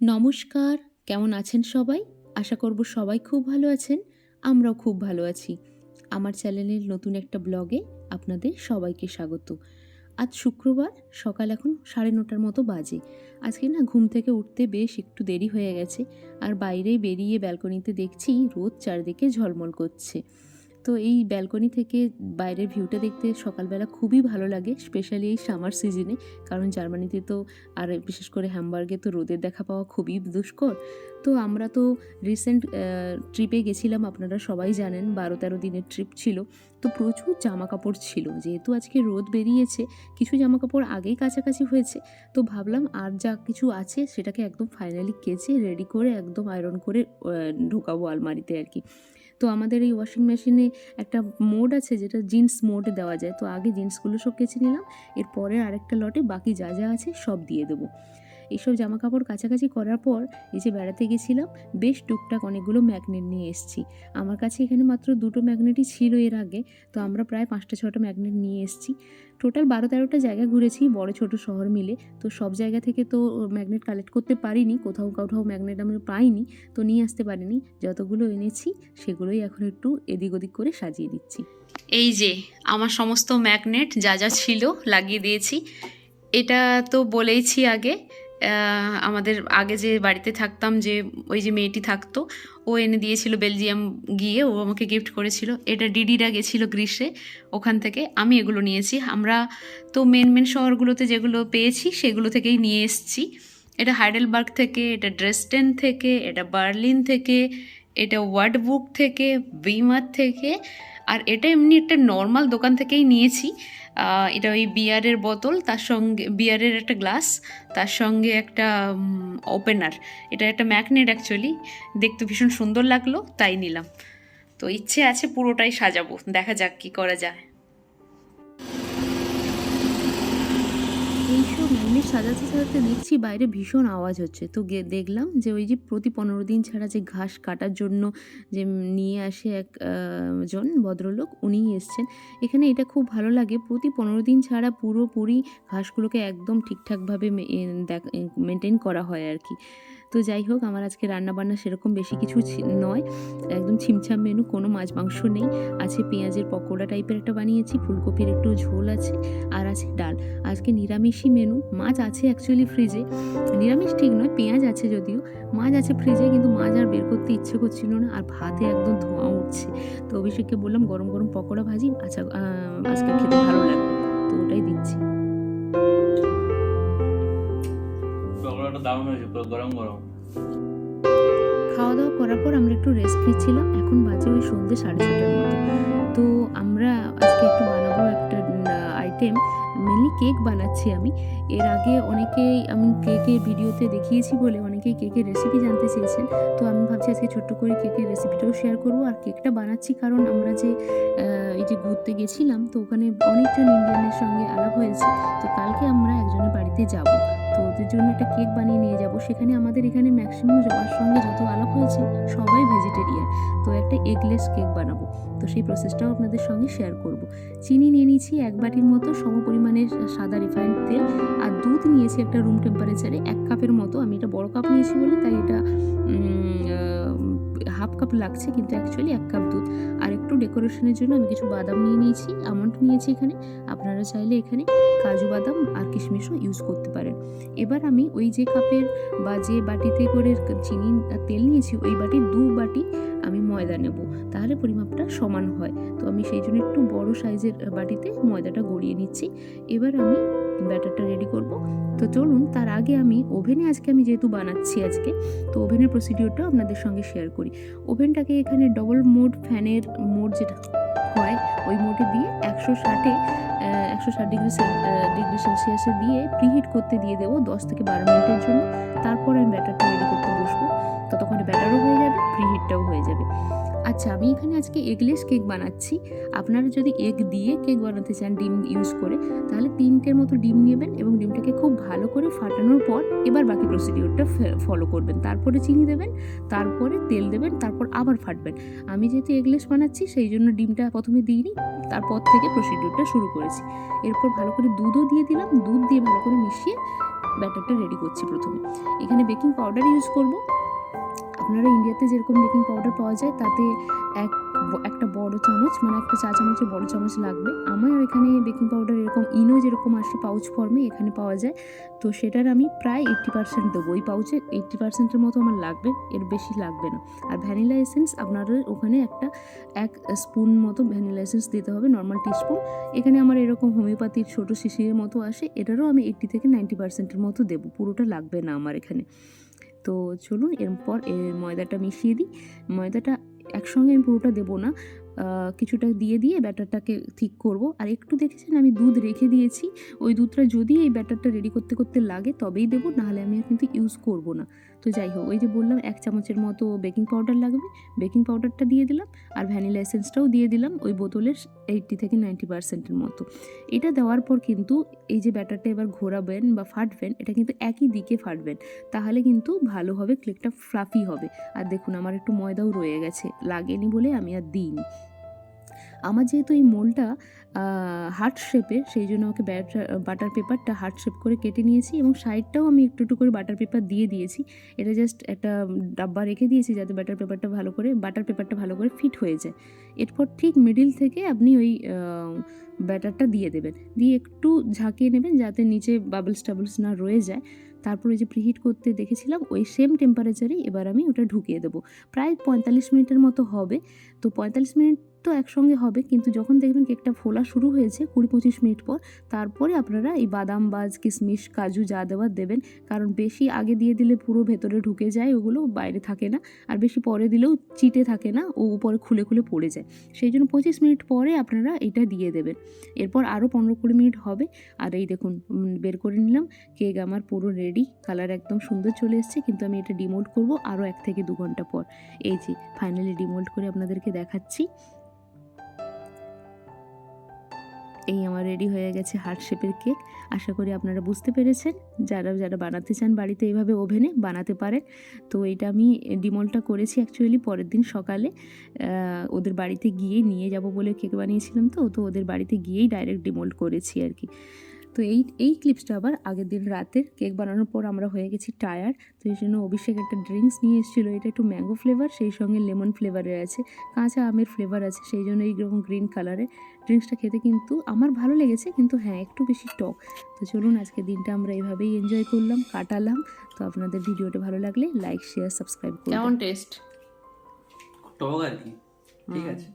নমস্কার, কেমন আছেন সবাই? আশা করব সবাই খুব ভালো আছেন, আমরাও খুব ভালো আছি। আমার চ্যানেলের নতুন একটা ব্লগে আপনাদের সবাইকে স্বাগত। আজ শুক্রবার, সকাল এখন সাড়ে নটার মতো বাজে। আজকে না ঘুম থেকে উঠতে বেশ একটু দেরি হয়ে গেছে, আর বাইরে বেরিয়ে ব্যালকনিতে দেখছি রোদ চারদিকে ঝলমল করছে। তো এই ব্যালকনি থেকে বাইরের ভিউটা দেখতে সকালবেলা খুবই ভালো লাগে স্পেশালি এই সামার সিজনে কারণ জার্মানিতে তো আর বিশেষ করে হ্যামবার্গে তো রোদের দেখা পাওয়া খুবই দুষ্কর। তো আমরা তো রিসেন্ট ট্রিপে গেছিলাম, আপনারা সবাই জানেন বারো তেরো দিনের ট্রিপ ছিল। তো প্রচুর জামা কাপড় ছিল, যেহেতু আজকে রোদ বেরিয়েছে, কিছু জামা কাপড় আগেই কাছাকাছি হয়েছে। তো ভাবলাম আর যা কিছু আছে সেটাকে একদম ফাইনালি কেচে রেডি করে একদম আয়রন করে ঢোকাবো আলমারিতে আর কি। তো আমাদের এই ওয়াশিং মেশিনে একটা মোড আছে যেটা জিন্স মোডে দেওয়া যায়। তো আগে জিন্সগুলো সব কেচে নিলাম, এরপরে আরেকটা লটে বাকি যা যা আছে সব দিয়ে দেবো। এইসব জামা কাপড় কাছাকাছি করার পর এই যে বেড়াতে গেছিলাম, বেশ টুকটাক অনেকগুলো ম্যাগনেট নিয়ে এসেছি। আমার কাছে এখানে মাত্র দুটো ম্যাগনেটই ছিল এর আগে, তো আমরা প্রায় পাঁচটা, ছটা ম্যাগনেট নিয়ে এসেছি। টোটাল বারো তেরোটা জায়গা ঘুরেছি, বড়, ছোট শহর মিলে। তো সব জায়গা থেকে তো ম্যাগনেট কালেক্ট করতে পারিনি, কোথাও কোথাও ম্যাগনেট আমরা পাইনি, তো নিয়ে আসতে পারিনি। যতগুলো এনেছি, সেগুলোই এখন একটু এদিক ওদিক করে সাজিয়ে দিচ্ছি। এই যে, আমার সমস্ত ম্যাগনেট যা যা ছিল লাগিয়ে দিয়েছি। এটা তো বলেইছি আগে আমাদের আগে যে বাড়িতে থাকতাম, যে ওই যে মেয়েটি থাকতো, ও এনে দিয়েছিল বেলজিয়াম গিয়ে, ও আমাকে গিফট করেছিল। এটা ডিডিরা গেছিল গ্রীষ্মে, ওখান থেকে আমি এগুলো নিয়েছি। আমরা তো মেন মেন শহরগুলোতে যেগুলো পেয়েছি, সেগুলো থেকেই নিয়ে এসেছি। এটা হাইডেলবার্গ থেকে, এটা ড্রেসডেন থেকে, এটা বার্লিন থেকে, এটা ওয়ার্ড বুক থেকে বিমার থেকে আর এটা এমনি একটা নর্মাল দোকান থেকেই নিয়েছি। এটা ওই বিয়ারের বোতল, তার সঙ্গে বিয়ারের একটা গ্লাস তার সঙ্গে একটা ওপেনার এটা একটা ম্যাগনেট অ্যাকচুয়ালি দেখতে ভীষণ সুন্দর লাগল, তাই নিলাম। তো ইচ্ছে আছে পুরোটাই সাজাবো। দেখা যাক কী করা যায়। ম্যাগনেট সাজাতে সাজাতে দেখছি বাইরে ভীষণ আওয়াজ হচ্ছে। তো দেখলাম যে ওই যে প্রতি পনেরো দিন ছাড়া যে ঘাস কাটার জন্য যে নিয়ে আসে এক জন ভদ্রলোক, উনিই এসছেন। এখানে এটা খুব ভালো লাগে, প্রতি পনেরো দিন ছাড়া পুরোপুরি ঘাসগুলোকে একদম ঠিকঠাকভাবে মেনটেন করা হয় আর কি। তো যাই হোক, আমার আজকে রান্না বান্না সেরকম বেশি কিছু নয়। একদম ছিমছাম মেনু কোনো মাছ মাংস নেই। আছে পেঁয়াজের পকোড়া টাইপের একটা বানিয়েছি, ফুলকপির একটু ঝোল আছে, আর আছে ডাল। আজকে নিরামিষই মেনু মাছ আছে অ্যাকচুয়ালি ফ্রিজে নিরামিষ ঠিক নয়, পেঁয়াজ আছে যদিও। মাছ আছে ফ্রিজে কিন্তু মাছ আর বের করতে ইচ্ছে করছিল না, আর ভাতে একদম ধোঁয়া উঠছে। তো অভিষেককে বললাম, গরম গরম পকোড়া ভাজি আচ্ছা আজকে খেতে ভালো লাগবে। তো ওটাই দিচ্ছি। দারুণ হয়েছে, পুরো গরম গরম। খাওয়া দাওয়া করার পর আমরা একটু রেস্ট নিচ্ছিলাম, এখন বাজে ওই সন্ধ্যে সাড়ে ছটার মতো। তো আমরা আজকে একটু বানাবো একটা আইটেম মেনলি কেক বানাচ্ছি আমি। এর আগে অনেকেই আমি কেকের ভিডিওতে দেখিয়েছি বলে অনেকেই কেকের রেসিপি জানতে চেয়েছেন, তো আমি ভাবছি আজকে ছোট্ট করে কেকের রেসিপিটাও শেয়ার করব আর কেকটা বানাচ্ছি। কারণ আমরা যে এই যে ঘুরতে গেছিলাম, তো ওখানে অনেকজন ইন্ডিয়ানের সঙ্গে আলাপ হয়েছে। তো কালকে আমরা একজনের বাড়িতে যাব। তো ওদের জন্য একটা কেক বানিয়ে নিয়ে যাব। সেখানে আমাদের এখানে ম্যাক্সিমাম সবার সঙ্গে যত আলাপ হয়েছে, সবাই ভেজিটেরিয়ান তো একটা এগলেস কেক বানাবো। তো সেই প্রসেসটাও আপনাদের সঙ্গে শেয়ার করব। চিনি নিয়ে নিয়েছি এক বাটির মতো সম পরিমাণের সাদা রিফাইন্ড তেল। আর দুধ নিয়েছি একটা রুম টেম্পারেচারে এক কাপের মতো। আমি এটা বড় কাপ নিয়েছি বলে, তাই এটা হাফ কাপ লাগছে কিন্তু অ্যাকচুয়ালি এক কাপ দুধ। আর একটু ডেকোরেশনের জন্য আমি কিছু বাদাম নিয়ে নিয়েছি আমন্ড নিয়েছি এখানে। আপনারা চাইলে এখানে কাজু বাদাম আর কিশমিশও ইউজ করতে পারেন। এবার আমি ওই যে কাপের বা যে বাটিতে করে চিনি, তেল নিয়েছি, ওই বাটির দু বাটি আমি ময়দা নেব। তাহলে পরিমাপটা সমান হয়। তো আমি সেই জন্য একটু বড় সাইজের বাটিতে ময়দাটা গড়িয়ে নিচ্ছি। এবার আমি ব্যাটারটা রেডি করব। তো চলুন, তার আগে আমি ওভেনে আজকে আমি যেহেতু বানাচ্ছি আজকে, তো ওভেনের প্রসিডিওরটা আপনাদের সঙ্গে শেয়ার করি। ওভেনটাকে এখানে ডবল মোড ফ্যানের মোড যেটা হয়, ওই মোডে দিয়ে একশো ষাটে একশো ষাট ডিগ্রি ডিগ্রি সেলসিয়াসে দিয়ে প্রিহিট করতে দিয়ে দেবো দশ থেকে বারো মিনিটের জন্য। তারপর আমি ব্যাটারটা রেডি করতে বসবো। ততক্ষণে ব্যাটারও হয়ে যাবে প্রিহিটটাও হয়ে যাবে। আচ্ছা আমি এখানে আজকে এগলেস কেক বানাচ্ছি। আপনারা যদি এগ দিয়ে কেক বানাতে চান ডিম ইউজ করে, তাহলে তিনটের মতো ডিম নেবেন এবং ডিমটাকে খুব ভালো করে ফাটানোর পর এবার বাকি প্রসিডিওরটা ফলো করবেন। তারপরে চিনি দেবেন, তারপরে তেল দেবেন, তারপর আবার ফাটবেন। আমি যেহেতু এগলেস বানাচ্ছি, সেই জন্য ডিমটা প্রথমে দিইনি, তারপর থেকে প্রসিডিওরটা শুরু করেছি। এরপর ভালো করে দুধও দিয়ে দিলাম, দুধ দিয়ে ভালো করে মিশিয়ে ব্যাটারটা রেডি করছি প্রথমে। এখানে বেকিং পাউডার ইউজ করব। আপনারা ইন্ডিয়াতে যেরকম বেকিং পাউডার পাওয়া যায়, তাতে এক একটা বড় চামচ মানে একটা চা চামচের বড় চামচ লাগবে। আমার এখানে বেকিং পাউডার এরকম ইনো যেরকম আসে পাউচ ফর্মে এখানে পাওয়া যায়। তো সেটার আমি প্রায় এইট্টি পার্সেন্ট দেবো। ওই পাউচে এইট্টি পার্সেন্টের মতো আমার লাগবে, এর বেশি লাগবে না। আর ভ্যানিলা এসেন্স আপনাদের ওখানে একটা, এক স্পুন মতো ভ্যানিলা এসেন্স দিতে হবে নর্মাল টিস্পুন এখানে আমার এরকম হোমিওপ্যাথির ছোটো শিশিরের মতো আসে, এটারও আমি এইট্টি থেকে নাইনটি পার্সেন্টের মতো দেবো। পুরোটা লাগবে না আমার এখানে। তো চলুন এরপর ময়দাটা মিশিয়ে দিই। ময়দাটা একসঙ্গে আমি পুরোটা দেবো না। কিছুটা দিয়ে দিয়ে ব্যাটারটাকে ঠিক করব। আর একটু দেখেছেন আমি দুধ রেখে দিয়েছি। ওই দুধটা যদি এই ব্যাটারটা রেডি করতে করতে লাগে তবেই দেবো, নাহলে আমি আর কিন্তু ইউজ করব না। তো যাই হোক ওই যে বললাম এক চামচের মতো বেকিং পাউডার লাগবে। বেকিং পাউডারটা দিয়ে দিলাম আর ভ্যানিলা এসেন্সটাও দিয়ে দিলাম ওই বোতলের এইট্টি থেকে নাইনটি পার্সেন্টের মতো। এটা দেওয়ার পর কিন্তু এই যে ব্যাটারটা এবার ঘোরাবেন বা ফাটবেন, এটা কিন্তু একই দিকে ফাটবেন। তাহলে কিন্তু ভালো হবে কেকটা ফ্লাফি হবে। আর দেখুন, আমার একটু ময়দাও রয়ে গেছে। লাগেনি বলে আমি আর দিইনি। আমার যেহেতু এই মোলটা হার্ট শেপের সেই জন্য ওকে ব্যাটার, বাটার পেপারটা হার্ট শেপ করে কেটে নিয়েছি এবং সাইডটাও আমি একটু একটু করে বাটার পেপার দিয়ে দিয়েছি। এটা জাস্ট একটা ডাব্বা রেখে দিয়েছি যাতে বাটার পেপারটা ভালো করে, বাটার পেপারটা ভালো করে ফিট হয়ে যায়। এরপর ঠিক মিডিল থেকে আপনি ওই ব্যাটারটা দিয়ে দেবেন। দিয়ে একটু ঝাঁকিয়ে নেবেন যাতে নিচে বাবলস টাবলস না রয়ে যায়। তারপরে যে প্রিহিট করতে দেখেছিলাম, ওই সেম টেম্পারেচারেই এবার আমি ওটা ঢুকিয়ে দেবো। প্রায় পঁয়তাল্লিশ মিনিটের মতো হবে। তো পঁয়তাল্লিশ মিনিট তো একসঙ্গে হবে। কিন্তু যখন দেখবেন কেকটা ফোলা শুরু হয়েছে কুড়ি পঁচিশ মিনিট পর, তারপরে আপনারা এই বাদাম বাজ, কিশমিশ, কাজু যা দেওয়ার দেবেন। কারণ বেশি আগে দিয়ে দিলে পুরো ভেতরে ঢুকে যায়, ওগুলো বাইরে থাকে না। আর বেশি পরে দিলেও চিটে থাকে না, ও উপরে খুলে খুলে পড়ে যায়। সেই জন্য পঁচিশ মিনিট পরে আপনারা এটা দিয়ে দেবেন। এরপর আরও পনেরো কুড়ি মিনিট হবে। আর এই দেখুন বের করে নিলাম। কেক আমার পুরো রেডি। কালার একদম সুন্দর চলে এসছে। কিন্তু আমি এটা ডিমোল্ড করব আরও এক থেকে দু ঘণ্টা পর। এই যে, ফাইনালি ডিমোল্ড করে আপনাদেরকে দেখাচ্ছি। এই আমার রেডি হয়ে গেছে হার্ট শেপের কেক আশা করি আপনারা বুঝতে পেরেছেন। যারা যারা বানাতে চান বাড়িতে এইভাবে ওভেনে বানাতে পারেন। তো এটা আমি ডিমলটা করেছি অ্যাকচুয়ালি পরের দিন সকালে। ওদের বাড়িতে গিয়ে নিয়ে যাব বলে কেক বানিয়েছিলাম তো। তো ওদের বাড়িতে গিয়েই ডাইরেক্ট ডিমোল্ড করেছি আর কি। তো এই এই ক্লিপসটা আবার আগের দিন রাতের কেক বানানোর পর আমরা হয়ে গেছি টায়ার তো এই জন্য অভিষেক একটা ড্রিঙ্কস নিয়ে এসেছিল। এটা একটু ম্যাঙ্গো ফ্লেভার সেই সঙ্গে লেমন ফ্লেভারের আছে কাঁচা আমের ফ্লেভার আছে সেই জন্য এইরকম গ্রিন কালারের ড্রিঙ্কসটা খেতে কিন্তু আমার ভালো লেগেছে কিন্তু হ্যাঁ একটু বেশি টক। তো চলুন আজকে দিনটা আমরা এইভাবেই এনজয় করলাম কাটালাম। তো আপনাদের ভিডিওটা ভালো লাগলে লাইক শেয়ার সাবস্ক্রাইব করুন কেমন টেস্ট টক আর কি ঠিক আছে।